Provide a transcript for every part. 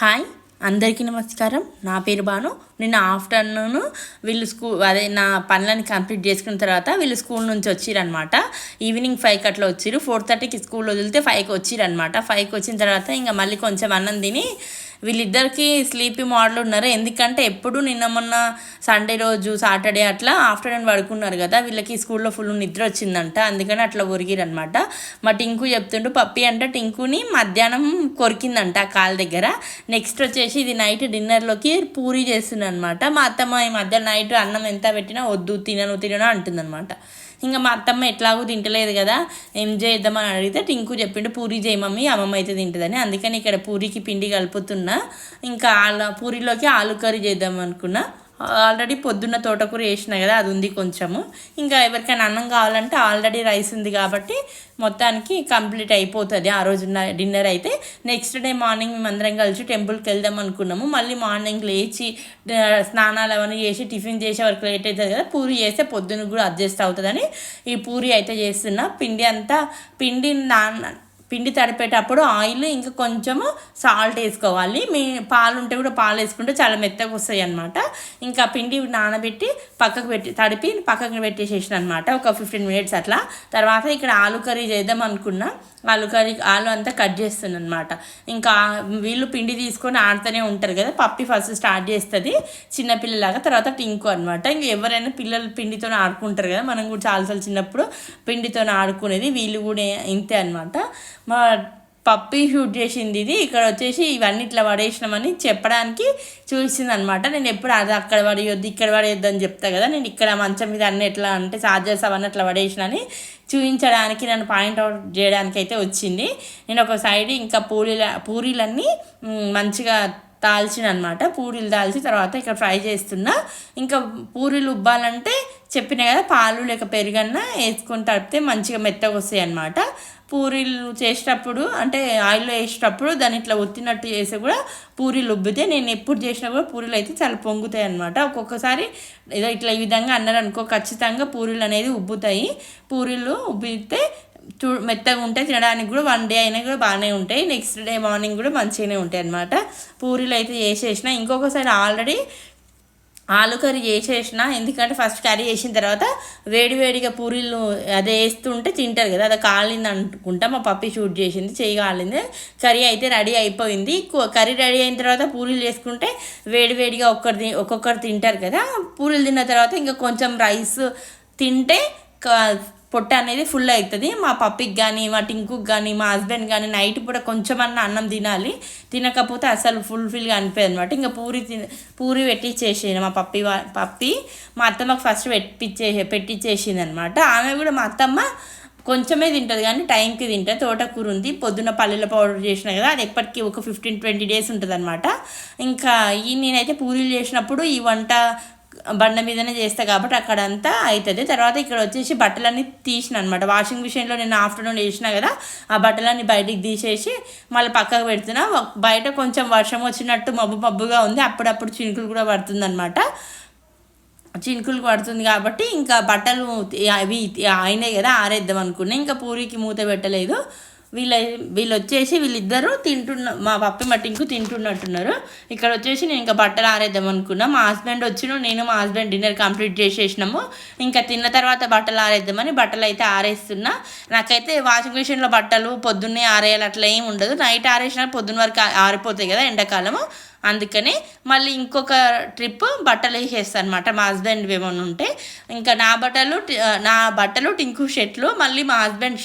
Hi అందరికీ నమస్కారం. నా పేరు బాను నిన్న ఆఫ్టర్నూన్ వీళ్ళు స్కూల్ అదే నా పనులని కంప్లీట్ చేసుకున్న తర్వాత వీళ్ళు స్కూల్ నుంచి వచ్చిరనమాట ఈవినింగ్ ఫైవ్కి అట్లా వచ్చిరు. ఫోర్ థర్టీకి స్కూల్ వదిలితే ఫైవ్కి వచ్చిరనమాట ఫైవ్కి వచ్చిన తర్వాత ఇంకా మళ్ళీ కొంచెం అన్నం తిని వీళ్ళిద్దరికి స్లీపీ మోడల్ ఉన్నారు. ఎందుకంటే ఎప్పుడు నిన్న మొన్న సండే రోజు సాటర్డే అట్లా ఆఫ్టర్నూన్ పడుకున్నారు కదా. వీళ్ళకి స్కూల్లో ఫుల్ నిద్ర వచ్చిందంట. అందుకని అట్లా ఒరిగిరనమాట మా టింకు చెప్తుండు పప్పి అంటే టింకుని మధ్యాహ్నం కొరికిందంట ఆ కాలు దగ్గర. నెక్స్ట్ వచ్చేసి ఇది నైట్ డిన్నర్లోకి పూరి చేస్తుంది అనమాట మా అత్తమ్మ ఈ మధ్య నైట్ అన్నం ఎంత పెట్టినా వద్దు తినను తినను అంటుందన్నమాట. ఇంకా మా అత్తమ్మ ఎట్లాగూ తింటలేదు కదా ఏం చేద్దామని అడిగితే టింకు చెప్పిండు పూరి చేయి మమ్మీ అమ్మమ్మ అయితే తింటుందని. అందుకని ఇక్కడ పూరికి పిండి కలుపుతున్నా. ఇంకా ఆల పూరిలోకి ఆలు కర్రీ చేద్దాం అనుకున్నా. ఆల్రెడీ పొద్దున్న తోటకూర వేసిన కదా అది ఉంది కొంచెము. ఇంకా ఎవరికైనా అన్నం కావాలంటే ఆల్రెడీ రైస్ ఉంది కాబట్టి మొత్తానికి కంప్లీట్ అయిపోతుంది. ఆ రోజు డిన్నర్ అయితే నెక్స్ట్ డే మార్నింగ్ మేము అందరం కలిసి టెంపుల్కి వెళ్దాం అనుకున్నాము. మళ్ళీ మార్నింగ్ లేచి స్నానాలు అవన్నీ చేసి టిఫిన్ చేసే వరకు లేట్ అవుతుంది కదా పూరి చేస్తే పొద్దున కూడా అడ్జస్ట్ అవుతుందని ఈ పూరి అయితే చేస్తున్నా. పిండి అంతా పిండి నాన్న పిండి తడిపేటప్పుడు ఆయిల్ ఇంకా కొంచెము సాల్ట్ వేసుకోవాలి. మీ పాలు ఉంటే కూడా పాలు వేసుకుంటే చాలా మెత్తగా వస్తాయి అనమాట ఇంకా పిండి నానబెట్టి పక్కకు పెట్టి తడిపి పక్కకు పెట్టేసేసిన అనమాట ఒక ఫిఫ్టీన్ మినిట్స్ అట్లా. తర్వాత ఇక్కడ ఆలు కర్రీ చేద్దాం అనుకున్నా. ఆలు కర్రీ ఆలు అంతా కట్ చేస్తున్నాను అనమాట ఇంకా వీళ్ళు పిండి తీసుకొని ఆడుతూనే ఉంటారు కదా. పప్పి ఫస్ట్ స్టార్ట్ చేస్తుంది. చిన్నపిల్లలాగా తర్వాత టింకు అనమాట ఇంకా ఎవరైనా పిల్లలు పిండితో ఆడుకుంటారు కదా. మనం కూడా చాలాసార్లు చిన్నప్పుడు పిండితో ఆడుకునేది. వీళ్ళు కూడా ఇంతే అనమాట మా పప్పి షూట్ చేసింది ఇది. ఇక్కడ వచ్చేసి ఇవన్నీ ఇట్లా పడేసినామని చెప్పడానికి చూసింది అనమాట నేను ఎప్పుడు అది అక్కడ పడేయొద్దు ఇక్కడ పడేయొద్దు అని చెప్తా కదా. నేను ఇక్కడ మంచం మీద అన్ని ఎట్లా అంటే చార్జర్స్ అవన్నీ అట్లా పడేసినని చూపించడానికి నన్ను పాయింట్ అవుట్ చేయడానికి అయితే వచ్చింది. నేను ఒక సైడ్ ఇంకా పూరీల పూరీలన్నీ మంచిగా దాల్చిన అనమాట పూరీలు దాల్చి తర్వాత ఇక్కడ ఫ్రై చేస్తున్నా. ఇంకా పూరీలు ఉబ్బాలంటే చెప్పిన కదా పాలు లేక పెరుగన్నా వేసుకొని తడిపితే మంచిగా మెత్తగా వస్తాయి అనమాట పూరీలు చేసేటప్పుడు అంటే ఆయిల్లో వేసేటప్పుడు దాన్ని ఇట్లా ఒత్తినట్టు చేసి కూడా పూరీలు ఉబ్బితే నేను ఎప్పుడు చేసినా కూడా పూరీలు అయితే చాలా పొంగుతాయి అనమాట ఒక్కొక్కసారి ఏదో ఇట్లా ఈ విధంగా అన్నారు అనుకో ఖచ్చితంగా పూరీలు అనేది ఉబ్బుతాయి. పూరీలు ఉబ్బితే చూ మెత్తగా ఉంటాయి తినడానికి కూడా వన్ డే అయినా కూడా బాగానే ఉంటాయి. నెక్స్ట్ డే మార్నింగ్ కూడా మంచిగానే ఉంటాయి అనమాట పూరీలు అయితే చేసేసిన ఇంకొకసారి ఆల్రెడీ ఆలు కర్రీ చేసేసిన ఎందుకంటే ఫస్ట్ కర్రీ చేసిన తర్వాత వేడివేడిగా పూరీలు అదే వేస్తుంటే తింటారు కదా అది కాలింది అనుకుంటా. మా పప్పి షూట్ చేసింది చేయి కాలింది. కర్రీ అయితే రెడీ అయిపోయింది. కర్రీ రెడీ అయిన తర్వాత పూరీలు చేసుకుంటే వేడివేడిగా ఒక్కరు ఒక్కొక్కరు తింటారు కదా. పూరీలు తిన్న తర్వాత ఇంకా కొంచెం రైస్ తింటే క- పొట్ట అనేది ఫుల్ అవుతుంది. మా పప్పికి కానీ మా టింకుకి కానీ మా హస్బెండ్ కానీ నైట్ పూట కొంచెమన్నా అన్నం తినాలి. తినకపోతే అసలు ఫుల్ఫిల్గా అనిపోయింది అనమాట ఇంకా పూరి తిన పూరి పెట్టించేసింది మా పప్పి వా- పప్పి మా అత్తమ్మకు ఫస్ట్ పెట్టించే పెట్టించేసింది అనమాట ఆమె కూడా మా అత్తమ్మ కొంచెమే తింటుంది కానీ టైంకి తింటుంది. తోటకూర ఉంది. పొద్దున్న పల్లెల పౌడర్ చేసిన కదా అది ఎప్పటికీ ఒక ఫిఫ్టీన్ ట్వంటీ డేస్ ఉంటుంది అనమాట ఇంకా ఈ నేనైతే పూరీలు చేసినప్పుడు ఈ వంట బండ మీదనే చేస్తా కాబట్టి అక్కడంతా అవుతుంది తర్వాత ఇక్కడ వచ్చేసి బట్టలన్నీ తీసిన అనమాట వాషింగ్ మిషన్లో నేను ఆఫ్టర్నూన్ వేసిన కదా ఆ బట్టలన్నీ బయటికి తీసేసి మళ్ళీ పక్కకు పెడుతున్నా. బయట కొంచెం వర్షం వచ్చినట్టు మబ్బు మబ్బుగా ఉంది. అప్పుడప్పుడు చినుకులు కూడా పడుతుంది చినుకులు పడుతుంది కాబట్టి ఇంకా బట్టలు అవి అయినాయి కదా ఆరేద్దాం అనుకున్నా. ఇంకా పూరికి మూత పెట్టలేదు. వీళ్ళ వీళ్ళు వచ్చేసి వీళ్ళిద్దరూ తింటున్న మా పప్పి మట్టింకు తింటున్నట్టున్నారు. ఇక్కడ వచ్చేసి నేను ఇంకా బట్టలు ఆరేద్దాం అనుకున్నా. మా హస్బెండ్ వచ్చిన నేను మా హస్బెండ్ డిన్నర్ కంప్లీట్ చేసేసినాము. ఇంకా తిన్న తర్వాత బట్టలు ఆరేద్దామని బట్టలు అయితే ఆరేస్తున్నా. నాకైతే వాషింగ్ మిషన్లో బట్టలు పొద్దున్నే ఆరేయాలి అట్లా ఏమి ఉండదు. నైట్ ఆరేసిన పొద్దున్న వరకు ఆరిపోతాయి కదా ఎండాకాలము. అందుకని మళ్ళీ ఇంకొక ట్రిప్ బట్టలు వేసేస్తాను అనమాట మా హస్బెండ్ ఏమైనా ఉంటే. ఇంకా నా బట్టలు నా బట్టలు టింకు షర్ట్లు మళ్ళీ మా హస్బెండ్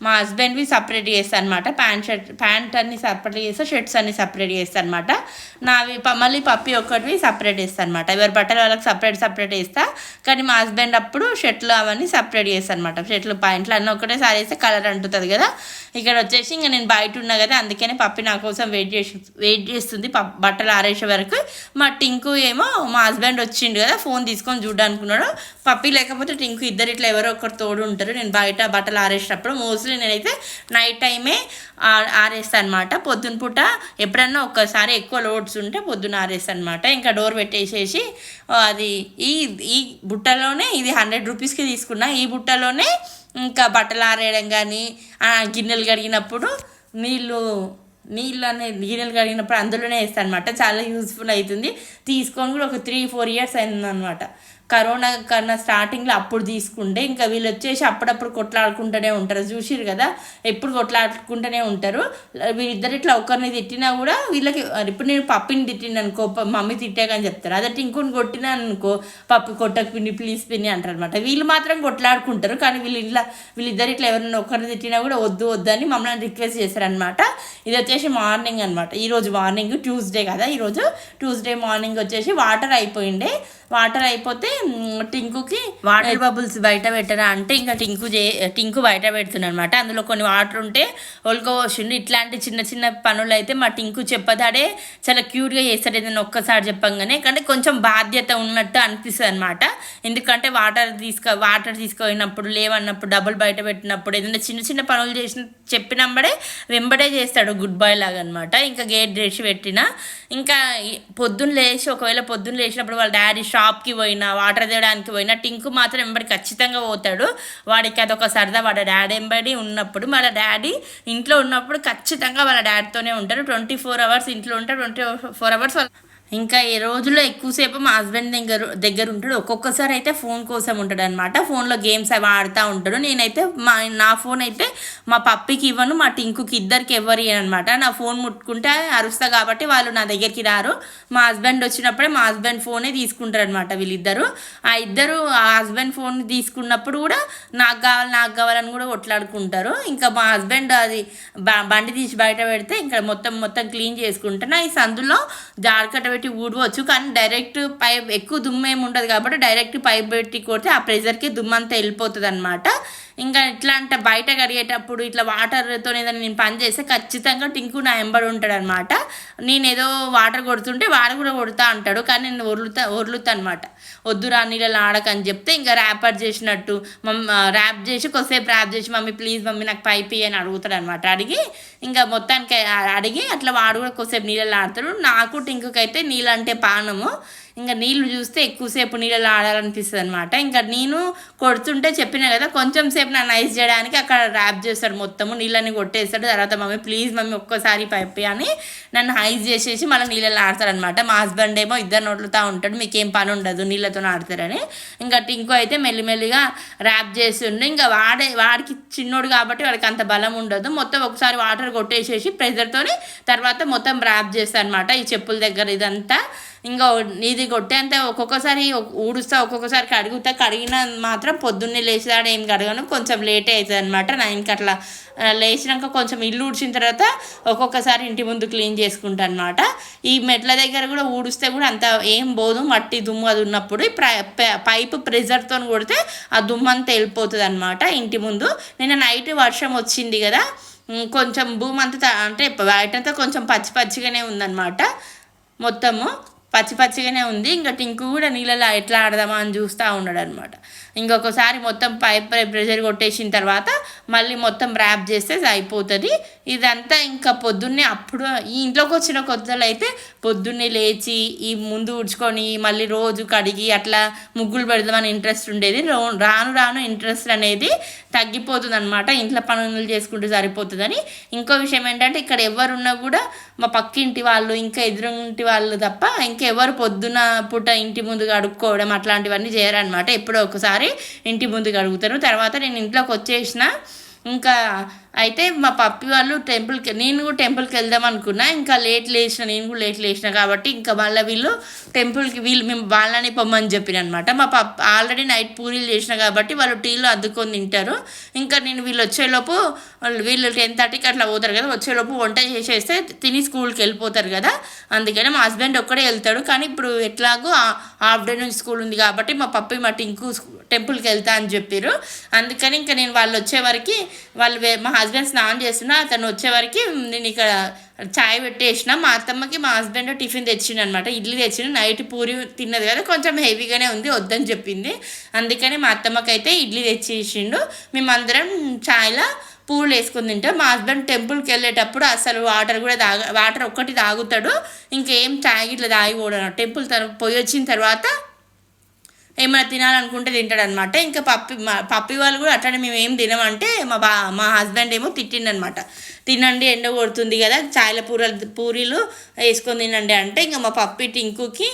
మా హస్బెండ్వి సపరేట్ చేస్తాను అనమాట ప్యాంట్ షర్ట్ ప్యాంట్ అన్ని సపరేట్ చేస్తా షర్ట్స్ అన్ని సపరేట్ చేస్తాను అనమాట నావి ప- మళ్ళీ పప్పి ఒక్కటివి సపరేట్ చేస్తాను అనమాట ఎవరి బట్టలు వాళ్ళకి సపరేట్ సపరేట్ వేస్తా కానీ మా హస్బెండ్ అప్పుడు షర్ట్లు అవన్నీ సపరేట్ చేస్తాను అనమాట షర్ట్లు ప్యాంట్లు అన్నీ ఒకటేసారి వేస్తే కలర్ అంటుతుంది కదా. ఇక్కడ వచ్చేసి ఇంకా నేను బయట ఉన్నా కదా అందుకనే పప్పి నా కోసం వెయిట్ చేసి వెయిట్ చేస్తుంది. పప్ బట్టలు ఆరేసే వరకు. మా టింకు ఏమో మా హస్బెండ్ వచ్చిండు కదా ఫోన్ తీసుకొని చూడాలనుకున్నాడు పప్పి లేకపోతే టింకు ఇద్దరు ఇట్లా ఎవరో ఒకరు తోడు ఉంటారు నేను బయట బట్టలు ఆరేసేటప్పుడు మోస్ట్లీ నేనైతే నైట్ టైమే ఆరేస్తాను అనమాట పొద్దున పూట ఎప్పుడన్నా ఒక్కసారి ఎక్కువ లోడ్స్ ఉంటే పొద్దున ఆరేస్తాను అనమాట ఇంకా డోర్ పెట్టేసేసి అది ఈ ఈ బుట్టలోనే ఇది హండ్రెడ్ రూపీస్కి తీసుకున్నా. ఈ బుట్టలోనే ఇంకా బట్టలు ఆరేయడం కానీ గిన్నెలు కడిగినప్పుడు నీళ్ళు నీళ్ళు అనేది గిన్నెలు కడిగినప్పుడు అందులోనే వేస్తాను అనమాట చాలా యూస్ఫుల్ అవుతుంది తీసుకొని కూడా ఒక త్రీ ఫోర్ ఇయర్స్ అయిందనమాట. కరోనా కన్నా స్టార్టింగ్లో అప్పుడు తీసుకుంటే ఇంకా వీళ్ళు వచ్చేసి అప్పుడప్పుడు కొట్లాడుకుంటూనే ఉంటారు. చూసిరు కదా? ఎప్పుడు కొట్లాడుకుంటూనే ఉంటారు. వీళ్ళిద్దరు ఇట్లా ఒకరిని తిట్టినా కూడా వీళ్ళకి ఇప్పుడు నేను పప్పిని తిట్టిన అనుకో మమ్మీ తిట్టాకని చెప్తారు. అదే ఇంకొని కొట్టినా అనుకో పప్పు కొట్టకు పిన్ని ప్లీజ్ పిన్ని అంటారు అనమాట వీళ్ళు మాత్రం కొట్లాడుకుంటారు. కానీ వీళ్ళు ఇట్లా వీళ్ళిద్దరు ఇట్లా ఎవరైనా ఒకరిని తిట్టినా కూడా వద్దు వద్దు అని మమ్మల్ని రిక్వెస్ట్ చేశారనమాట ఇది వచ్చేసి మార్నింగ్ అనమాట ఈరోజు మార్నింగ్ ట్యూస్డే కదా? ఈరోజు ట్యూస్డే మార్నింగ్ వచ్చేసి వాటర్ అయిపోయిండే. వాటర్ అయిపోతే టింకుకి వాటర్ బబుల్స్ బయట పెట్టరా అంటే ఇంకా టింకు చే టింకు బయట పెడుతున్నా అనమాట అందులో కొన్ని వాటర్ ఉంటే ఒలుకోవచ్చుండు ఇట్లాంటి చిన్న చిన్న పనులు అయితే మా టింకు చెప్పదాడే చాలా క్యూట్గా చేస్తాడు. ఏదైనా ఒక్కసారి చెప్పంగానే. కానీ కొంచెం బాధ్యత ఉన్నట్టు అనిపిస్తుంది అనమాట ఎందుకంటే వాటర్ తీసుకో వాటర్ తీసుకుపోయినప్పుడు లేవన్నప్పుడు డబ్బులు బయట పెట్టినప్పుడు ఏదైనా చిన్న చిన్న పనులు చేసిన చెప్పినప్పుడే వెంబడే చేస్తాడు గుడ్ బాయ్ లాగా అనమాట ఇంకా గేట్ చేసి పెట్టిన. ఇంకా పొద్దున్న లేచి ఒకవేళ పొద్దున్న లేచినప్పుడు వాళ్ళ డాడీ షాప్కి పోయినా వాటర్ తేయడానికి పోయినా టింకు మాత్రం ఎంబడి ఖచ్చితంగా పోతాడు. వాడికి అదొక సరదా వాడి డాడీ వెంబడి ఉన్నప్పుడు వాళ్ళ డాడీ ఇంట్లో ఉన్నప్పుడు ఖచ్చితంగా వాళ్ళ డాడీతోనే ఉంటారు. ట్వంటీ ఫోర్ అవర్స్ ఇంట్లో ఉంటారు ట్వంటీ ఫోర్ అవర్స్ ఇంకా ఈ రోజుల్లో ఎక్కువసేపు మా హస్బెండ్ దగ్గర దగ్గర ఉంటాడు. ఒక్కొక్కసారి అయితే ఫోన్ కోసం ఉంటాడు అనమాట ఫోన్లో గేమ్స్ అవి ఆడుతూ ఉంటాడు. నేనైతే మా నా ఫోన్ అయితే మా పప్పికి ఇవ్వను మా టింకుకి ఇద్దరికి ఎవరి అనమాట నా ఫోన్ ముట్టుకుంటే అరుస్తా కాబట్టి వాళ్ళు నా దగ్గరికి రారు. మా హస్బెండ్ వచ్చినప్పుడే మా హస్బెండ్ ఫోనే తీసుకుంటారు అనమాట వీళ్ళిద్దరు. ఆ ఇద్దరు ఆ హస్బెండ్ ఫోన్ తీసుకున్నప్పుడు కూడా నాకు కావాలి నాకు కావాలని కూడా కొట్లాడుకుంటారు. ఇంకా మా హస్బెండ్ అది బండి తీసి బయట పెడితే ఇంకా మొత్తం మొత్తం క్లీన్ చేసుకుంటాను ఈ సందులో జాడకట్ట పెట్టి ఊడవచ్చు. కానీ డైరెక్ట్ పైప్ ఎక్కువ దుమ్ము ఏమి ఉండదు కాబట్టి డైరెక్ట్ పైప్ పెట్టి కొడితే ఆ ప్రెజర్కి దుమ్ము అంతా వెళ్ళిపోతుంది అనమాట ఇంకా ఇట్లా అంటే బయట కడిగేటప్పుడు ఇట్లా వాటర్తో ఏదైనా నేను పని చేస్తే ఖచ్చితంగా టింకు నా ఎంబడి ఉంటాడు అనమాట నేను ఏదో వాటర్ కొడుతుంటే వాడు కూడా కొడుతా అంటాడు కానీ నేను ఒర్లుతా ఒర్లుతా అనమాట వద్దురా నీళ్ళలో ఆడకని చెప్తే ఇంకా ర్యాపర్ చేసినట్టు మమ్మీ ర్యాప్ చేసి కొద్దిసేపు ర్యాప్ చేసి మమ్మీ ప్లీజ్ మమ్మీ నాకు పైప్ అని అడుగుతాడు అనమాట అడిగి ఇంకా మొత్తానికి అడిగి అట్లా వాడు కూడా కొద్దిసేపు నీళ్ళలో ఆడతాడు. నాకు టింకుకైతే నీళ్ళంటే పానము. ఇంకా నీళ్ళు చూస్తే ఎక్కువసేపు నీళ్ళలో ఆడాలనిపిస్తుంది అనమాట ఇంకా నేను కొడుతుంటే చెప్పినా కదా కొంచెం సేపు నన్ను ఐస్ చేయడానికి అక్కడ ర్యాప్ చేస్తాడు మొత్తము నీళ్ళని కొట్టేస్తాడు. తర్వాత మమ్మీ ప్లీజ్ మమ్మీ ఒక్కసారి పైపి అని నన్ను ఐస్ చేసేసి మళ్ళీ నీళ్ళలో ఆడతాడనమాట మా హస్బెండ్ ఏమో ఇద్దరు నోట్లతో ఉంటాడు మీకేం పని ఉండదు నీళ్ళతో ఆడతారని. ఇంకా టింకు అయితే మెల్లిమెల్లిగా ర్యాప్ చేస్తుండే. ఇంకా వాడే వాడికి చిన్నోడు కాబట్టి వాడికి అంత బలం ఉండదు. మొత్తం ఒకసారి వాటర్ కొట్టేసేసి ప్రెజర్తోని తర్వాత మొత్తం ర్యాప్ చేస్తాను అనమాట ఈ చెప్పుల దగ్గర ఇదంతా. ఇంకా ఇది కొట్టేంత ఒక్కొక్కసారి ఊడుస్తా ఒక్కొక్కసారి కడుగుతా కడిగిన మాత్రం పొద్దున్నే లేచేదాడు ఏం కడగను కొంచెం లేట్ అవుతుంది అనమాట నైన్కి అట్లా. లేచినాక కొంచెం ఇల్లు ఊడ్చిన తర్వాత ఒక్కొక్కసారి ఇంటి ముందు క్లీన్ చేసుకుంటా అనమాట ఈ మెట్ల దగ్గర కూడా ఊడిస్తే కూడా అంత ఏం పోదు మట్టి దుమ్ము అది ఉన్నప్పుడు పైపు ప్రెజర్తో కొడితే ఆ దుమ్ము అంతా వెళ్ళిపోతుంది అనమాట ఇంటి ముందు. నిన్న నైట్ వర్షం వచ్చింది కదా కొంచెం భూమి అంతా అంటే బయటంతా కొంచెం పచ్చి పచ్చిగానే ఉందన్నమాట మొత్తము. పచ్చి పచ్చిగానే ఉంది. ఇంకా టింకు కూడా నీళ్ళలో ఎట్లా ఆడదామా అని చూస్తూ ఉన్నాడు అనమాట ఇంకొకసారి మొత్తం పైప్ ప్రెషర్ కొట్టేసిన తర్వాత మళ్ళీ మొత్తం ర్యాప్ చేస్తే అయిపోతుంది ఇదంతా ఇంకా పొద్దున్నే అప్పుడు ఈ ఇంట్లోకి వచ్చిన కొత్తలో అయితే పొద్దున్నే లేచి ఈ ముందు ఉడ్చుకొని మళ్ళీ రోజు కడిగి అట్లా ముగ్గులు పెడదామని ఇంట్రెస్ట్ ఉండేది. రాను రాను ఇంట్రెస్ట్ అనేది తగ్గిపోతుంది అనమాట ఇంట్లో పనులు చేసుకుంటే సరిపోతుందని. ఇంకో విషయం ఏంటంటే ఇక్కడ ఎవరున్నా కూడా మా పక్కింటి వాళ్ళు ఇంకా ఎదురుంటి వాళ్ళు తప్ప ఇంకెవరు పొద్దున పూట ఇంటి ముందు కడుక్కోవడం అట్లాంటివన్నీ చేయరనమాట ఎప్పుడో ఒకసారి ఇంటి ముందు కడుగుతారు తర్వాత నేను ఇంట్లోకి వచ్చేసిన ఇంకా అయితే మా పప్పి వాళ్ళు టెంపుల్కి నేను కూడా టెంపుల్కి వెళ్దాం అనుకున్నా. ఇంకా లేట్ లేచిన నేను కూడా లేట్ లేచిన కాబట్టి ఇంకా మళ్ళీ వీళ్ళు టెంపుల్కి వీళ్ళు మేము వాళ్ళని పొమ్మని చెప్పిన అనమాట మా పప్ప ఆల్రెడీ నైట్ పూరీలు చేసిన కాబట్టి వాళ్ళు టీలో అద్దుకొని తింటారు. ఇంకా నేను వీళ్ళు వచ్చేలోపు వీళ్ళు టెన్ థర్టీకి అట్లా పోతారు కదా వచ్చేలోపు వంట చేసేస్తే తిని స్కూల్కి వెళ్ళిపోతారు కదా. అందుకని మా హస్బెండ్ ఒక్కడే వెళ్తాడు. కానీ ఇప్పుడు ఎట్లాగో ఆఫ్టర్నూన్ స్కూల్ ఉంది కాబట్టి మా పప్పి మా టింకు టెంపుల్కి వెళ్తా అని చెప్పారు అందుకని ఇంకా నేను వాళ్ళు వచ్చే వాళ్ళు మా హస్బెండ్ స్నానం చేస్తున్నా అతను వచ్చేవరకు నేను ఇక్కడ చాయ్ పెట్టేసిన మా అత్తమ్మకి మా హస్బెండ్ టిఫిన్ తెచ్చిండు అనమాట ఇడ్లీ తెచ్చిండు. నైట్ పూరి తిన్నది కదా కొంచెం హెవీగానే ఉంది వద్దని చెప్పింది. అందుకని మా అత్తమ్మకి అయితే ఇడ్లీ తెచ్చేసిండు. మేమందరం చాయ్లో పూలు వేసుకుని తింటాం. మా హస్బెండ్ టెంపుల్కి వెళ్ళేటప్పుడు అసలు వాటర్ కూడా తాగ వాటర్ ఒక్కటి తాగుతాడు. ఇంకేం చాయ్ ఇట్లా తాగిపోడు టెంపుల్ తర పోయి వచ్చిన తర్వాత ఏమైనా తినాలనుకుంటే తింటాడనమాట ఇంకా పప్పి మా పప్పి వాళ్ళు కూడా అట్లనే మేము ఏం తినమంటే మా బా మా హస్బెండ్ ఏమో తిట్టిండనమాట తినండి ఎండ కొడుతుంది కదా చాయల పూరలు పూరీలు వేసుకొని తినండి అంటే ఇంకా మా పప్పి టింకుకి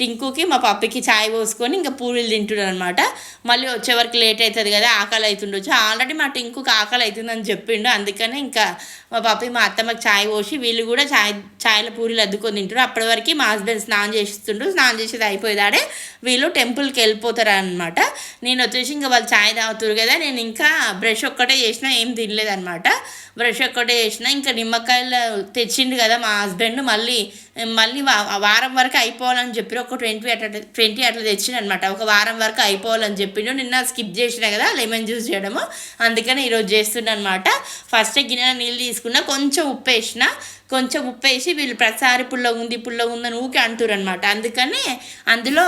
టింకుకి మా పప్పికి చాయ్ పోసుకొని ఇంకా పూరీలు తింటున్నాను అనమాట మళ్ళీ వచ్చే వరకు లేట్ అవుతుంది కదా ఆకలి అవుతుండొచ్చు ఆల్రెడీ మా టింకుకి ఆకలి అవుతుందని చెప్పిండు. అందుకనే ఇంకా మా పప్పి మా అత్తమ్మకి చాయ్ పోసి వీళ్ళు కూడా చాయ్ చాయ్ల పూరీలు అద్దుకొని తింటారు అప్పటి వరకు మా హస్బెండ్ స్నానం చేస్తుండ్రు స్నానం చేసేది అయిపోయేదాడే వీళ్ళు టెంపుల్కి వెళ్ళిపోతారు అనమాట నేను వచ్చేసి ఇంకా వాళ్ళు చాయ్ తాగుతారు కదా నేను ఇంకా బ్రష్ ఒక్కటే చేసినా ఏం తినలేదనమాట బ్రష్ ఒక్కటే చేసిన ఇంకా నిమ్మకాయలు తెచ్చిండు కదా మా హస్బెండ్ మళ్ళీ మళ్ళీ వా- వారం వరకు అయిపోవాలని చెప్పి ఒక ట్వంటీ అట్లా ట్వంటీ అట్లా తెచ్చిండనమాట ఒక వారం వరకు అయిపోవాలని చెప్పిండు. నిన్న స్కిప్ చేసిన కదా లెమన్ జ్యూస్ చేయడము. అందుకని ఈరోజు చేస్తున్నా అనమాట ఫస్ట్ గిన్నె నీళ్ళు తీసుకున్నా కొంచెం ఉప్పు వేసిన కొంచెం ఉప్పు వేసి వీళ్ళు ప్రతిసారి పుల్లగా ఉంది పుల్ల ఉందని ఊకే అంటారు అనమాట అందుకని అందులో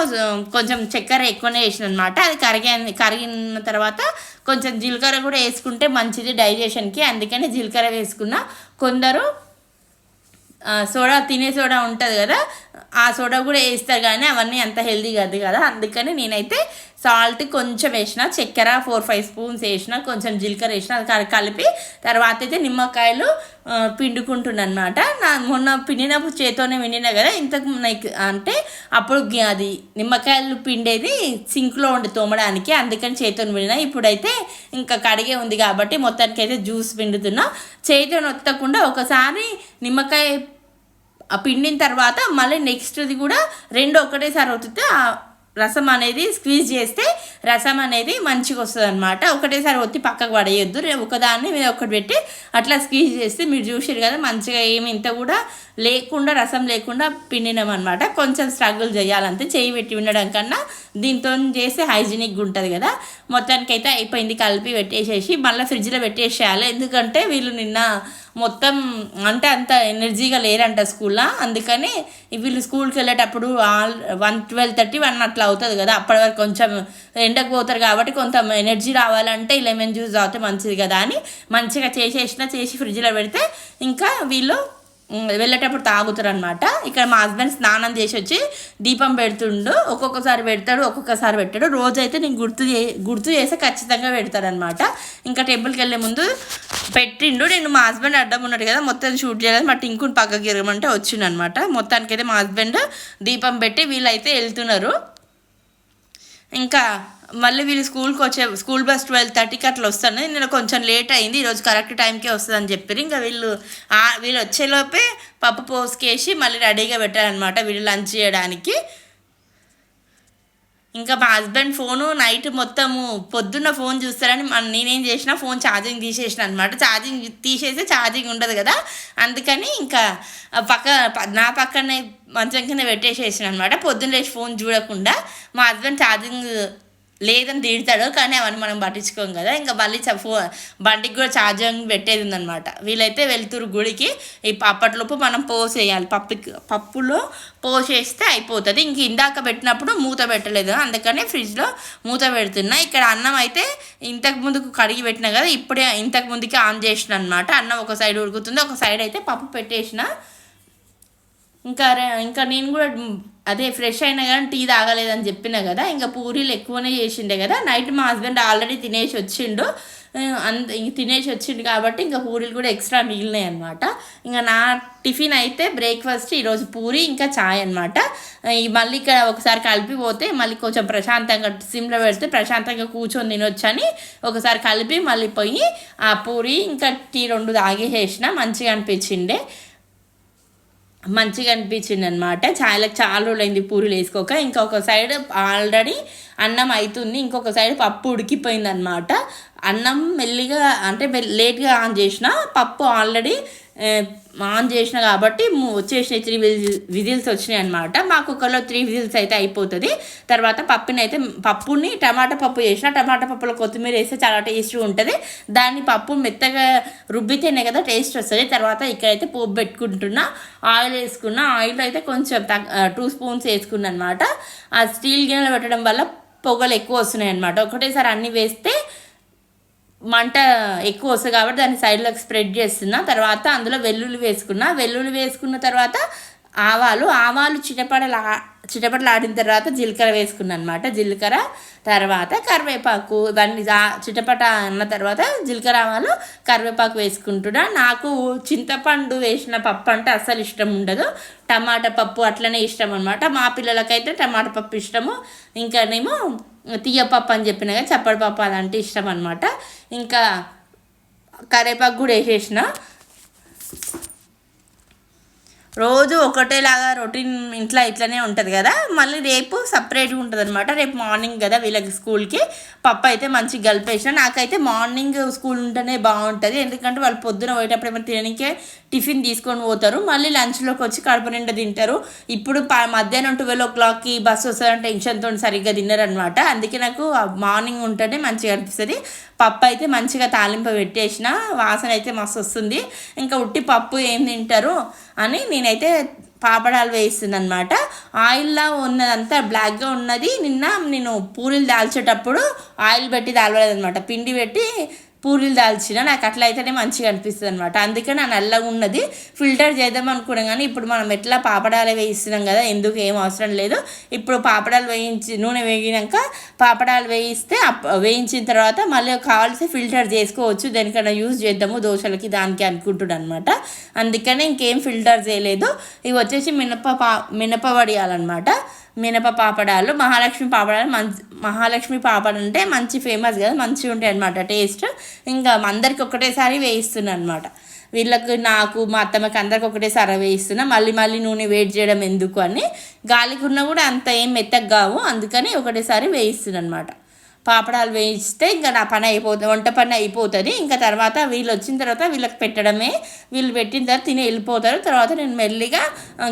కొంచెం చక్కెర ఎక్కువనే వేసిన అనమాట అది కరిగిన కరిగిన తర్వాత కొంచెం జీలకర్ర కూడా వేసుకుంటే మంచిది డైజెషన్కి. అందుకని జీలకర్ర వేసుకున్న. కొందరు సోడా తినే సోడా ఉంటుంది కదా ఆ సోడా కూడా వేస్తారు కానీ అవన్నీ అంత హెల్దీ కాదు కదా. అందుకని నేనైతే సాల్ట్ కొంచెం వేసిన చక్కెర ఫోర్ ఫైవ్ స్పూన్స్ వేసిన కొంచెం జీలకర్ర వేసిన అది కలిపి తర్వాత అయితే నిమ్మకాయలు ఆ, అనమాట నా మొన్న పిండినప్పుడు చేతోనే పిండినా కదా ఇంతకు నైక్ అంటే అప్పుడు అది నిమ్మకాయలు పిండేది సింక్లో ఉండి తోమడానికి అందుకని చేతితో పిండినా. ఇప్పుడైతే ఇంకా కడిగే ఉంది కాబట్టి మొత్తానికి అయితే జ్యూస్ పిండుతున్నా. చేతితో నొత్తకుండా ఒకసారి నిమ్మకాయ పిండిన తర్వాత మళ్ళీ నెక్స్ట్ది కూడా రెండు ఒకటేసారి వత్తితే ఆ రసం అనేది స్క్వీజ్ చేస్తే రసం అనేది మంచిగా వస్తుంది అనమాట ఒకటేసారి ఒత్తి పక్కకు పడేయొద్దు. ఒకదాన్ని మీద ఒకటి పెట్టి అట్లా స్క్వీజ్ చేస్తే మీరు చూసారు కదా మంచిగా ఏమి ఇంత కూడా లేకుండా రసం లేకుండా పిండినాం అనమాట కొంచెం స్ట్రగుల్ చేయాలంతే చేయి పెట్టి ఉండడం కన్నా దీంతో చేస్తే హైజీనిక్గా ఉంటుంది కదా. మొత్తానికి అయితే అయిపోయింది. కలిపి పెట్టేసేసి మళ్ళీ ఫ్రిడ్జ్లో పెట్టేసేయాలి. ఎందుకంటే వీళ్ళు నిన్న మొత్తం అంటే అంత ఎనర్జీగా లేరంట స్కూల్లో. అందుకని వీళ్ళు స్కూల్కి వెళ్ళేటప్పుడు all one twelve thirty one అట్లా అవుతుంది కదా. అప్పటి వరకు కొంచెం ఎండకు పోతారు కాబట్టి కొంత ఎనర్జీ రావాలంటే లెమన్ జ్యూస్ తాగితే మంచిది కదా అని మంచిగా చేసేసిన చేసి ఫ్రిడ్జ్లో పెడితే ఇంకా వీళ్ళు వెళ్ళేటప్పుడు తాగుతారు అనమాట ఇక్కడ మా హస్బెండ్ స్నానం చేసి వచ్చి దీపం పెడుతుండు. ఒక్కొక్కసారి పెడతాడు ఒక్కొక్కసారి పెట్టాడు. రోజైతే నేను గుర్తు చే గుర్తు చేస్తే ఖచ్చితంగా పెడతాడనమాట ఇంకా టెంపుల్కి వెళ్ళే ముందు పెట్టిండు. నేను మా హస్బెండ్ అడ్డం ఉన్నాడు కదా మొత్తం షూట్ చేయలేదు మా టింకుని పక్కకి ఇరగమంటే వచ్చిండనమాట మొత్తానికైతే మా హస్బెండ్ దీపం పెట్టి వీళ్ళైతే వెళ్తున్నారు. ఇంకా మళ్ళీ వీళ్ళు స్కూల్కి వచ్చే స్కూల్ బస్ ట్వెల్వ్ థర్టీకి అట్లా వస్తాను. నేను కొంచెం లేట్ అయింది. ఈరోజు కరెక్ట్ టైంకే వస్తుందని చెప్పారు ఇంకా వీళ్ళు వీళ్ళు వచ్చేలోపే పప్పు పోసుకేసి మళ్ళీ రెడీగా పెట్టారనమాట వీళ్ళు లంచ్ చేయడానికి. ఇంకా మా హస్బెండ్ ఫోను నైట్ మొత్తము పొద్దున్న ఫోన్ చూస్తారని నేనేం చేసిన ఫోన్ ఛార్జింగ్ తీసేసిన అనమాట ఛార్జింగ్ తీసేస్తే ఛార్జింగ్ ఉండదు కదా. అందుకని ఇంకా పక్క నా పక్కనే మంచం కింద పెట్టేసేసిన అనమాట పొద్దున్న లేచి ఫోన్ చూడకుండా మా హస్బెండ్ ఛార్జింగ్ లేదని తిడతాడు కానీ అవన్నీ మనం పట్టించుకోం కదా. ఇంకా మళ్ళీ చ- ఫో బండికి కూడా ఛార్జింగ్ పెట్టేది ఉందనమాట వీళ్ళైతే వెళ్తురు గుడికి. ఈ అప్పట్లోపు మనం పోసేయాలి పప్పుకి పప్పులో పోసేస్తే అయిపోతుంది. ఇంక ఇందాక పెట్టినప్పుడు మూత పెట్టలేదు. అందుకని ఫ్రిడ్జ్లో మూత పెడుతున్నా. ఇక్కడ అన్నం అయితే ఇంతకు ముందుకు కడిగి పెట్టినా కదా ఇప్పుడే ఇంతకు ముందుకే ఆన్ చేసిన అనమాట అన్నం ఒక సైడ్ ఉడుకుతుంది ఒక సైడ్ అయితే పప్పు పెట్టేసిన. ఇంకా ఇంకా నేను కూడా అదే ఫ్రెష్ అయినా కానీ టీ తాగలేదని చెప్పిన కదా ఇంకా పూరీలు ఎక్కువనే చేసిండే కదా. నైట్ మా హస్బెండ్ ఆల్రెడీ తినేసి వచ్చిండు. అంత తినేసి వచ్చిండు కాబట్టి ఇంకా పూరీలు కూడా ఎక్స్ట్రా మిగిలినాయి అనమాట ఇంకా నా టిఫిన్ అయితే బ్రేక్ఫాస్ట్ ఈరోజు పూరి ఇంకా చాయ్ అనమాట ఈ మళ్ళీ ఇక్కడ ఒకసారి కలిపి పోతే మళ్ళీ కొంచెం ప్రశాంతంగా సిమ్లో పెడితే ప్రశాంతంగా కూర్చొని తినొచ్చని ఒకసారి కలిపి మళ్ళీ పోయి ఆ పూరి ఇంకా టీ రెండు తాగేసేసిన మంచిగా అనిపించిండే. మంచిగా అనిపించింది అనమాట చాలా చాలా రోజులైంది పూరీలు వేసుకోక. ఇంకొక సైడ్ ఆల్రెడీ అన్నం అవుతుంది ఇంకొక సైడ్ పప్పు ఉడికిపోయింది అనమాట అన్నం మెల్లిగా అంటే లేట్గా ఆన్ చేసిన పప్పు ఆల్రెడీ ఆన్ చేసిన కాబట్టి వచ్చేసిన వచ్చేసినాయి త్రీ విజిల్స్ వచ్చినాయి అనమాట మాకు కుక్కర్లో త్రీ విజిల్స్ అయితే అయిపోతుంది. తర్వాత పప్పుని అయితే పప్పుని టమాటా పప్పు చేసిన టమాటా పప్పులో కొత్తిమీర వేస్తే చాలా టేస్ట్గా ఉంటుంది. దాన్ని పప్పు మెత్తగా రుబ్బితేనే కదా టేస్ట్ వస్తుంది. తర్వాత ఇక్కడైతే పోపు పెట్టుకుంటున్నా ఆయిల్ వేసుకున్నా. ఆయిల్ అయితే కొంచెం టూ స్పూన్స్ వేసుకున్నా అనమాట ఆ స్టీల్ గిన్నెలు పెట్టడం వల్ల పొగలు ఎక్కువ వస్తున్నాయి అనమాట ఒకటేసారి అన్నీ వేస్తే మంట ఎక్కువ వస్తుంది కాబట్టి దాన్ని సైడ్లోకి స్ప్రెడ్ చేస్తున్నా. తర్వాత అందులో వెల్లుల్లి వేసుకున్నా. వెల్లుల్లి వేసుకున్న తర్వాత ఆవాలు ఆవాలు చిటపడలు ఆ- ఆడిన తర్వాత జీలకర్ర వేసుకున్నాను అనమాట జీలకర్ర తర్వాత కరివేపాకు ఇవన్నీ చిటపట అన్న తర్వాత జీలకర్ర ఆవాలు కరివేపాకు వేసుకుంటున్నా. నాకు చింతపండు వేసిన పప్పు అంటే అస్సలు ఇష్టం ఉండదు. టమాటా పప్పు అట్లనే ఇష్టం అనమాట మా పిల్లలకైతే టమాటా పప్పు ఇష్టము. ఇంకానేమో తీయ పప్పు అని చెప్పిన కానీ చప్పడి పప్పు అదంటే ఇష్టం అనమాట ఇంకా కరివేపాకు కూడా వేసేసిన. రోజు ఒకటేలాగా రొటీన్ ఇంట్లో ఇట్లనే ఉంటుంది కదా మళ్ళీ రేపు సపరేట్గా ఉంటుంది అనమాట రేపు మార్నింగ్ కదా వీళ్ళకి స్కూల్కి. పప్పు అయితే మంచిగా కలిపేసిన నాకైతే మార్నింగ్ స్కూల్ ఉంటేనే బాగుంటుంది. ఎందుకంటే వాళ్ళు పొద్దున పోయేటప్పుడు ఏమైనా తినకే టిఫిన్ తీసుకొని పోతారు. మళ్ళీ లంచ్లోకి వచ్చి కడప నిండా తింటారు. ఇప్పుడు మధ్యాహ్నం ట్వెల్వ్ ఓ క్లాక్కి బస్సు వస్తుందని టెన్షన్తో సరిగ్గా తిన్నారనమాట అందుకే నాకు మార్నింగ్ ఉంటేనే మంచిగా అనిపిస్తుంది. పప్పు అయితే మంచిగా తాలింపు పెట్టేసిన. వాసన అయితే మస్తు వస్తుంది. ఇంకా ఉట్టి పప్పు ఏం తింటారు అని నేనైతే పాపడాలు వేస్తుంది అనమాట ఆయిల్లో ఉన్నదంతా బ్లాక్గా ఉన్నది. నిన్న నేను పూరీలు దాల్చేటప్పుడు ఆయిల్ పెట్టి దాల్వలేదు అనమాట పిండి పెట్టి పూరీలు దాల్చిన నాకు అట్లా అయితేనే మంచిగా అనిపిస్తుంది అనమాట అందుకే నా నల్లగా ఉన్నది. ఫిల్టర్ చేద్దాం అనుకున్నాం కానీ ఇప్పుడు మనం ఎట్లా పాపడాలు వేయిస్తున్నాం కదా ఎందుకు ఏం అవసరం లేదు. ఇప్పుడు పాపడాలు వేయించి నూనె వేగినాక పాపడాలు వేయిస్తే వేయించిన తర్వాత మళ్ళీ కావాల్సి ఫిల్టర్ చేసుకోవచ్చు. దేనికైనా యూజ్ చేద్దాము దోశలకి దానికి అనుకుంటున్నాను అనమాట అందుకనే ఇంకేం ఫిల్టర్ చేయలేదు. ఇవి వచ్చేసి మినప పా మినప వడియాలన్నమాట. మినప పాపడాలు మహాలక్ష్మి పాపడాలు మంచి మహాలక్ష్మి పాపడ అంటే మంచి ఫేమస్ కదా మంచిగా ఉంటాయి అనమాట టేస్ట్. ఇంకా అందరికి ఒకటేసారి వేయిస్తున్నా అనమాట వీళ్ళకి నాకు మా అత్తమ్మకి అందరికి ఒకటేసారి వేయిస్తున్నా. మళ్ళీ మళ్ళీ నూనె వేడి చేయడం ఎందుకు అని. గాలికి ఉన్నా కూడా అంత ఏం మెత్తగా కావు అందుకని ఒకటేసారి వేయిస్తున్నాను అనమాట పాపడాలు వేయిస్తే ఇంకా నా పని అయిపోతుంది వంట పని అయిపోతుంది. ఇంకా తర్వాత వీళ్ళు వచ్చిన తర్వాత వీళ్ళకి పెట్టడమే. వీళ్ళు పెట్టిన తర్వాత తిని వెళ్ళిపోతారు. తర్వాత నేను మెల్లిగా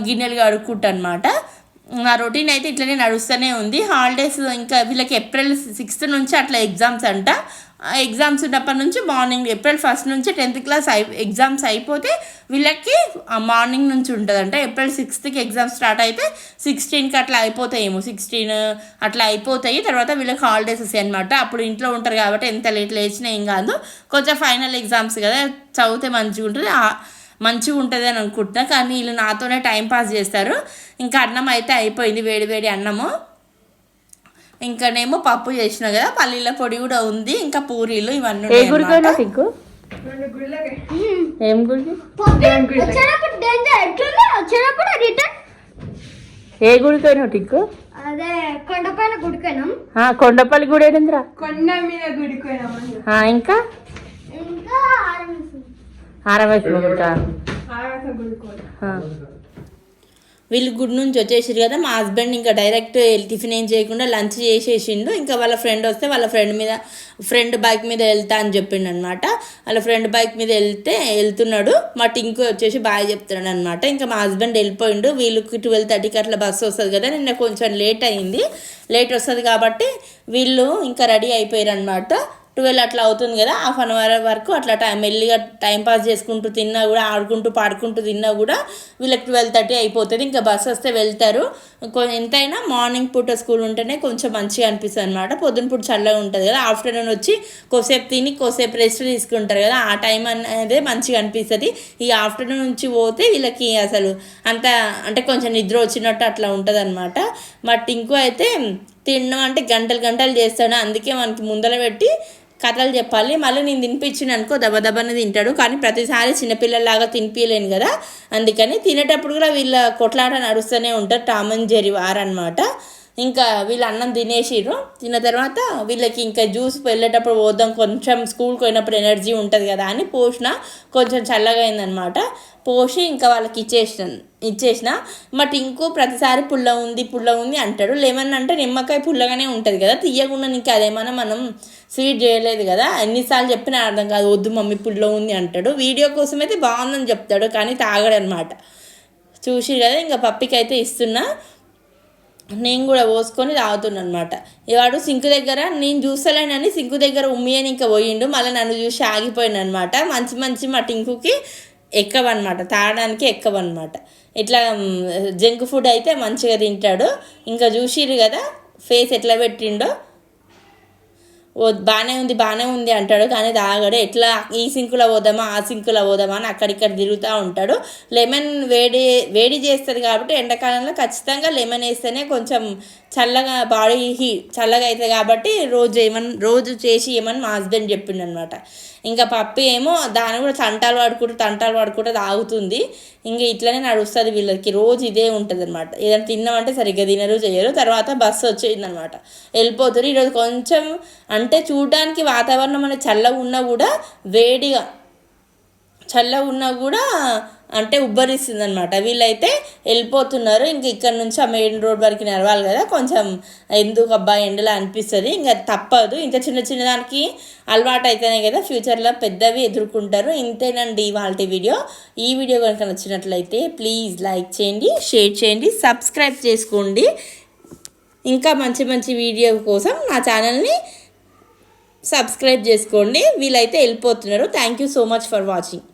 గిన్నెలు కడుక్కుంటాను అనమాట నా రొటీన్ అయితే ఇట్లనే నడుస్తూనే ఉంది. హాలిడేస్ ఇంకా వీళ్ళకి ఏప్రిల్ సిక్స్త్ నుంచి అట్లా ఎగ్జామ్స్ అంట. ఎగ్జామ్స్ ఉన్నప్పటి నుంచి మార్నింగ్ ఏప్రిల్ ఫస్ట్ నుంచి టెన్త్ క్లాస్ అయి ఎగ్జామ్స్ అయిపోతే వీళ్ళకి మార్నింగ్ నుంచి ఉంటుందంట. ఏప్రిల్ సిక్స్త్కి ఎగ్జామ్స్ స్టార్ట్ అయితే సిక్స్టీన్కి అట్లా అయిపోతాయేమో. సిక్స్టీన్ అట్లా అయిపోతాయి. తర్వాత వీళ్ళకి హాలిడేస్ వస్తాయి అనమాట అప్పుడు ఇంట్లో ఉంటారు కాబట్టి ఎంత లేట్ లేచినా ఏం కాదు. కొంచెం ఫైనల్ ఎగ్జామ్స్ కదా. చదివితే మంచిగా ఉంటుంది. మంచిగా ఉంటుంది అని అనుకుంటున్నా. కానీ వీళ్ళు నాతోనే టైం పాస్ చేస్తారు. ఇంకా అన్నం అయితే అయిపోయింది వేడి వేడి అన్నము. ఇంకానేమో పప్పు చేసిన కదా పల్లీల పొడి కూడా ఉంది ఇంకా పూరీలు ఇవన్నీ ఏ ఉన్నాయి గుడికి అన్నమాట. టిక్కు? ఏం అదే కొండపైన గుడికైనాం? ఆ, కొండపల్లి గుడి కొండ మీద గుడికి పోయినామని. ఆ, ఇంకా ఇంకా? ఆరవైపు వీళ్ళు గుడి నుంచి వచ్చేసారు కదా మా హస్బెండ్ ఇంకా డైరెక్ట్ టిఫిన్ ఏం చేయకుండా లంచ్ చేసేసిండు. ఇంకా వాళ్ళ ఫ్రెండ్ వస్తే వాళ్ళ ఫ్రెండ్ మీద ఫ్రెండ్ బైక్ మీద వెళ్తా అని చెప్పిండు అనమాట వాళ్ళ ఫ్రెండ్ బైక్ మీద వెళ్తే వెళ్తున్నాడు. మా టింకు వచ్చేసి బాగా చెప్తున్నాడు అనమాట ఇంకా మా హస్బెండ్ వెళ్ళిపోయిండు. వీళ్ళకి ట్వెల్వ్ థర్టీకి అట్లా బస్సు వస్తుంది కదా నిన్న కొంచెం లేట్ అయింది. లేట్ వస్తుంది కాబట్టి వీళ్ళు ఇంకా రెడీ అయిపోయారు అనమాట ట్వెల్వ్ అట్లా అవుతుంది కదా హాఫ్ అన్ అవర్ వరకు అట్లా టైం మెల్లిగా టైం పాస్ చేసుకుంటూ తిన్నా కూడా ఆడుకుంటూ పాడుకుంటూ తిన్నా కూడా వీళ్ళకి ట్వెల్వ్ థర్టీ అయిపోతుంది. ఇంకా బస్ వస్తే వెళ్తారు. ఎంతైనా మార్నింగ్ పూట స్కూల్ ఉంటేనే కొంచెం మంచిగా అనిపిస్తుంది అనమాట పొద్దున పూట చల్లగా ఉంటుంది కదా ఆఫ్టర్నూన్ వచ్చి కోసేపు తిని కోసేపు రెస్ట్ తీసుకుంటారు కదా ఆ టైం అనేది మంచిగా అనిపిస్తుంది. ఈ ఆఫ్టర్నూన్ నుంచి పోతే వీళ్ళకి అసలు అంత అంటే కొంచెం నిద్ర వచ్చినట్టు అట్లా ఉంటుంది అనమాట మా టింకు అయితే తినడం అంటే గంటలు గంటలు చేస్తాడు. అందుకే మనకి ముందర పెట్టి కథలు చెప్పాలి. మళ్ళీ నేను తినిపించిన అనుకో దెబ్బ దెబ్బని తింటాడు. కానీ ప్రతిసారి చిన్నపిల్లలాగా తినిపించలేను కదా. అందుకని తినేటప్పుడు కూడా వీళ్ళ కొట్లాట నడుస్తూనే ఉంటారు. టామన్ అండ్ జెరీ వారనమాట ఇంకా వీళ్ళు అన్నం తినేసిర్రు. తిన్న తర్వాత వీళ్ళకి ఇంకా జ్యూస్ వెళ్ళేటప్పుడు పోద్దాం కొంచెం స్కూల్కి పోయినప్పుడు ఎనర్జీ ఉంటుంది కదా అని పోసిన. కొంచెం చల్లగా అయిందనమాట పోసి ఇంకా వాళ్ళకి ఇచ్చేసిన ఇచ్చేసిన. బట్ ఇంకో ప్రతిసారి పుల్ల ఉంది పుల్ల ఉంది అంటాడు లేమన్నా అంటే నిమ్మకాయ పుల్లగానే ఉంటుంది కదా. తీయకుండా ఇంకా అదేమన్నా మనం స్వీట్ చేయలేదు కదా. ఎన్నిసార్లు చెప్పినా అర్థం కాదు. వద్దు మమ్మీ పుల్ల ఉంది అంటాడు. వీడియో కోసం అయితే బాగుందని చెప్తాడు కానీ తాగడనమాట చూసి కదా ఇంకా పప్పికి అయితే ఇస్తున్నా. నేను కూడా పోసుకొని తాగుతున్నా అనమాట వాడు సింకు దగ్గర నేను చూస్తలేనని సింకు దగ్గర ఉమ్మియని ఇంకా పోయిండు. మళ్ళీ నన్ను చూసి ఆగిపోయాను అనమాట మంచి మంచి మా టింకుకి ఎక్కవన్నమాట తాగడానికి ఎక్కవన్నమాట ఇట్లా జంక్ ఫుడ్ అయితే మంచిగా తింటాడు. ఇంకా చూసిరు కదా ఫేస్ ఎట్లా పెట్టిండో. బాగానే ఉంది బాగానే ఉంది అంటాడు. కానీ తాగడు. ఎట్లా ఈ సింకులో పోదామా ఆ సింకులో పోదామా అని అక్కడిక్కడ తిరుగుతూ ఉంటాడు. లెమన్ వేడి వేడి చేస్తుంది కాబట్టి ఎండాకాలంలో ఖచ్చితంగా లెమన్ వేస్తేనే కొంచెం చల్లగా బాడీ హీ చల్లగా అవుతుంది కాబట్టి రోజు ఏమని రోజు చేసి ఏమని మా హస్బెండ్ చెప్పిండు అనమాట ఇంకా పప్పి ఏమో దాన్ని కూడా తంటాలు పడుకుంటూ తంటాలు పడుకుంటూ తాగుతుంది. ఇంకా ఇట్లనే నడుస్తుంది వీళ్ళకి. రోజు ఇదే ఉంటుంది అనమాట ఏదైనా తిన్నామంటే సరిగ్గా తినరు చేయరు. తర్వాత బస్సు వచ్చేయిందనమాట వెళ్ళిపోతారు ఈరోజు కొంచెం అంటే చూడడానికి వాతావరణం అనేది చల్లగా ఉన్నా కూడా వేడిగా చల్లగా ఉన్నా కూడా అంటే ఉబ్బరిస్తుంది అనమాట వీళ్ళైతే వెళ్ళిపోతున్నారు. ఇంక ఇక్కడ నుంచి ఆ మెయిన్ రోడ్ వరకు నడవాలి కదా. కొంచెం ఎందుకు అబ్బా ఎండలా అనిపిస్తుంది. ఇంకా తప్పదు. ఇంకా చిన్న చిన్న దానికి అలవాటు అయితేనే కదా ఫ్యూచర్లో పెద్దవి ఎదుర్కొంటారు. ఇంతేనండి వాళ్ళ వీడియో. ఈ వీడియో కనుక నచ్చినట్లయితే ప్లీజ్ లైక్ చేయండి షేర్ చేయండి సబ్స్క్రైబ్ చేసుకోండి. ఇంకా మంచి మంచి వీడియో కోసం నా ఛానల్ని సబ్స్క్రైబ్ చేసుకోండి. వీళ్ళైతే వెళ్ళిపోతున్నారు. Thank you so much for watching.